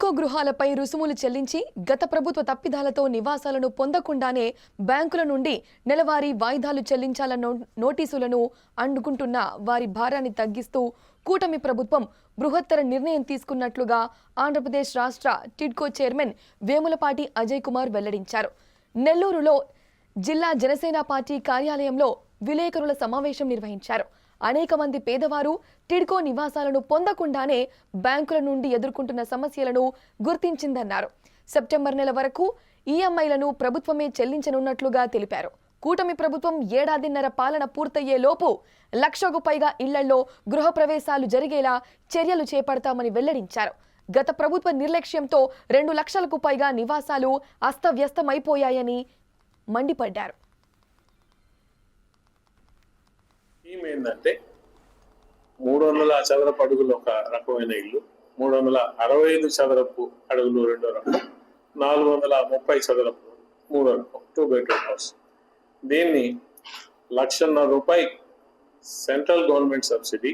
టిడ్కో గృహాలపై రుసుములు చెల్లించి గత ప్రభుత్వ తప్పిదాలతో నివాసాలను పొందకుండానే బ్యాంకుల నుండి నెలవారీ వాయిదాలు చెల్లించాలన్న నోటీసులను అండుకుంటున్న వారి భారాన్ని తగ్గిస్తూ కూటమి ప్రభుత్వం బృహత్తర నిర్ణయం తీసుకున్నట్లుగా ఆంధ్రప్రదేశ్ రాష్ట్ర టిడ్కో చైర్మన్ వేములపాటి అజయ్ కుమార్ వెల్లడించారు. నెల్లూరులో జిల్లా జనసేన పార్టీ కార్యాలయంలో విలేకరుల సమావేశం నిర్వహించారు. అనేక మంది పేదవారు టిడ్కో నివాసాలను పొందకుండానే బ్యాంకుల నుండి ఎదుర్కొంటున్న సమస్యలను గుర్తించిందన్నారు. సెప్టెంబర్ నెల వరకు ఈఎంఐలను ప్రభుత్వమే చెల్లించనున్నట్లుగా తెలిపారు. కూటమి ప్రభుత్వం ఏడాదిన్నర పాలన పూర్తయ్యే లోపు లక్షకు పైగా ఇళ్ళలో గృహప్రవేశాలు జరిగేలా చర్యలు చేపడతామని వెల్లడించారు. గత ప్రభుత్వ నిర్లక్ష్యంతో రెండు లక్షలకు పైగా నివాసాలు అస్తవ్యస్తమైపోయాయని మండిపడ్డారు. ఏమైందంటే ఏంటంటే మూడు వందల చదరపు అడుగులు ఒక రకమైన ఇల్లు మూడు వందల అరవై ఐదు చదరపు అడుగులు రెండో రకం నాలుగు వందల ముప్పై చదరపు మూడో రకం టూ బెడ్రూమ్ హౌస్ దీన్ని లక్షన్నర రూపాయి central government subsidy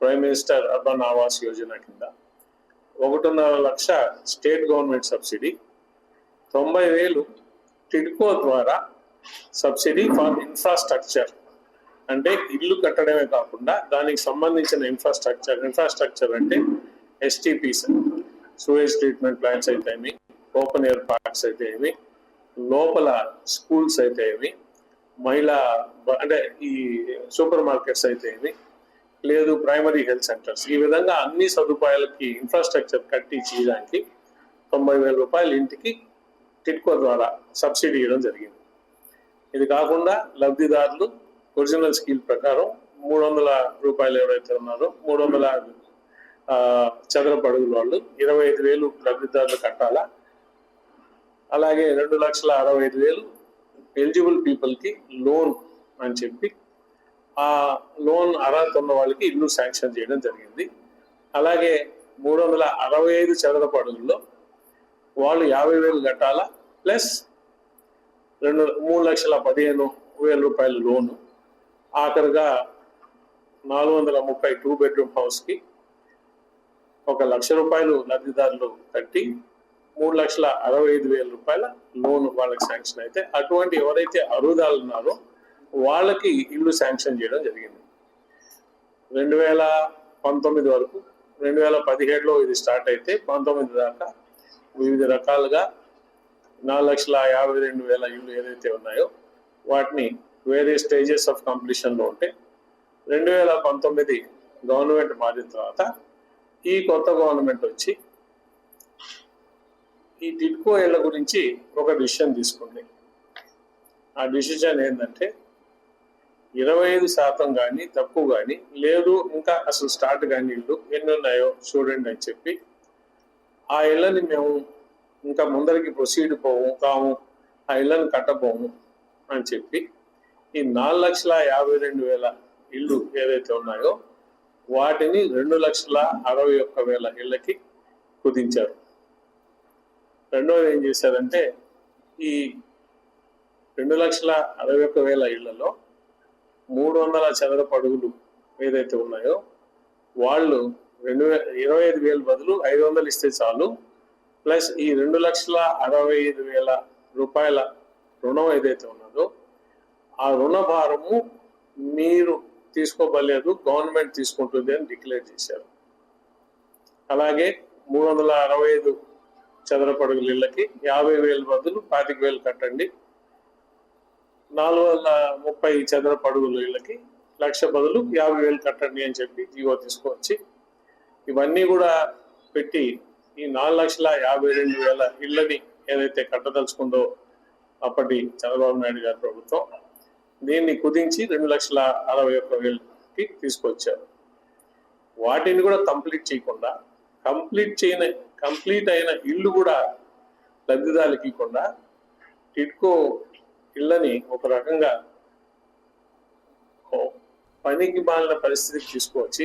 prime minister urban Awas Yojana కింద ఒకటిన్నర లక్ష స్టేట్ గవర్నమెంట్ సబ్సిడీ తొంభై వేలు టిడ్కో ద్వారా సబ్సిడీ ఫర్ ఇన్ఫ్రాస్ట్రక్చర్. అంటే ఇల్లు కట్టడమే కాకుండా దానికి సంబంధించిన ఇన్ఫ్రాస్ట్రక్చర్ ఇన్ఫ్రాస్ట్రక్చర్ అంటే ఎస్టీపీస్ సూయేజ్ ట్రీట్మెంట్ ప్లాంట్స్ అయితే ఏమి? ఓపెన్ ఎయిర్ పార్క్స్ అయితే ఏమి? లోపల స్కూల్స్ అయితే ఏమి? మహిళా అంటే ఈ సూపర్ మార్కెట్స్ అయితే ఏమి? లేదు ప్రైమరీ హెల్త్ సెంటర్స్ ఈ విధంగా అన్ని సదుపాయాలకి ఇన్ఫ్రాస్ట్రక్చర్ కట్టి చేయడానికి తొంభై వేల రూపాయలు ఇంటికి టిట్కో ద్వారా సబ్సిడీ ఇవ్వడం జరిగింది. ఇది కాకుండా లబ్ధిదారులు ఒరిజినల్ స్కీల్ ప్రకారం మూడు వందల రూపాయలు ఎవరైతే ఉన్నారో మూడు వందల చదరపు అడుగుల వాళ్ళు ఇరవై ఐదు వేలు లబ్ధిదారులు కట్టాలా? అలాగే రెండు లక్షల అరవై ఐదు వేలు ఎలిజిబుల్ పీపుల్కి లోన్ అని చెప్పి ఆ లోన్ అర్హత ఉన్న వాళ్ళకి ఇల్లు శాంక్షన్ చేయడం జరిగింది. అలాగే మూడు వందల అరవై ఐదు చదరపు అడుగుల్లో వాళ్ళు యాభై వేలు కట్టాలా? ప్లస్ రెండు మూడు లక్షల పదిహేను వేల రూపాయల లోను ఆఖరిగా నాలుగు వందల ముప్పై టూ బెడ్రూమ్ హౌస్కి ఒక లక్ష రూపాయలు లబ్ధిదారులు కట్టి మూడు లక్షల అరవై ఐదు వేల రూపాయల లోన్ వాళ్ళకి శాంక్షన్ అయితే అటువంటి ఎవరైతే అరుదాలు ఉన్నారో వాళ్ళకి ఇల్లు శాంక్షన్ చేయడం జరిగింది. రెండు వేల పంతొమ్మిది వరకు రెండు వేల పదిహేడులో ఇది స్టార్ట్ అయితే పంతొమ్మిది దాకా వివిధ రకాలుగా నాలుగు లక్షల యాభై రెండు వేల ఇల్లు ఏదైతే ఉన్నాయో వాటిని వేరే స్టేజెస్ ఆఫ్ కంప్లీషన్లో ఉంటే రెండు వేల పంతొమ్మిది గవర్నమెంట్ మారిన తర్వాత ఈ కొత్త గవర్నమెంట్ వచ్చి ఈ టిడ్కో ఇళ్ళ గురించి ఒక డిసిషన్ తీసుకుంది. ఆ డిసిషన్ ఏంటంటే ఇరవై ఐదు శాతం కానీ తక్కువ కానీ లేదు ఇంకా అసలు స్టార్ట్ కానీ ఇల్లు ఎన్ని ఉన్నాయో చూడండి అని చెప్పి ఆ ఇళ్ళని మేము ఇంకా ముందరికి ప్రొసీడ్ పోము కాము ఆ ఇళ్ళని కట్టబోము అని చెప్పి ఈ నాలుగు లక్షల యాభై రెండు వేల ఇళ్ళు ఏదైతే ఉన్నాయో వాటిని రెండు లక్షల అరవై ఒక్క వేల ఇళ్ళకి కుదించారు. రెండోది ఏం చేశారంటే ఈ రెండు లక్షల అరవై ఒక్క వేల ఇళ్ళలో మూడు వందల చదరపు అడుగులు ఏదైతే ఉన్నాయో వాళ్ళు రెండు వే ఇరవై ఐదు వేల బదులు ఐదు వందలు ఇస్తే చాలు. ప్లస్ ఈ రెండు లక్షల అరవై ఐదు వేల రూపాయల రుణం ఏదైతే ఉన్నదో ఆ రుణ భారము మీరు తీసుకోబలేదు గవర్నమెంట్ తీసుకుంటుంది అని డిక్లేర్ చేశారు. అలాగే మూడు వందల అరవై ఐదు చదరపడుగుల ఇళ్ళకి యాభై వేల బదులు పాతిక వేలు కట్టండి. నాలుగు వందల ముప్పై చదరపడుగుల ఇళ్ళకి లక్ష బదులు యాభై వేలు కట్టండి అని చెప్పి జీవో తీసుకొచ్చి ఇవన్నీ కూడా పెట్టి ఈ నాలుగు లక్షల యాభై రెండు వేల ఇళ్ళని ఏదైతే కట్టదలుచుకుందో అప్పటి చంద్రబాబు నాయుడు గారి ప్రభుత్వం దీన్ని కుదించి రెండు లక్షల అరవై ఒక్క వేలకి తీసుకొచ్చారు. వాటిని కూడా కంప్లీట్ చేయకుండా కంప్లీట్ చేయని కంప్లీట్ అయిన ఇల్లు కూడా లబ్ధిదారులకి ఇవ్వకుండా టిట్కో ఇళ్ళని ఒక రకంగా పనికి మాలిన పరిస్థితికి తీసుకువచ్చి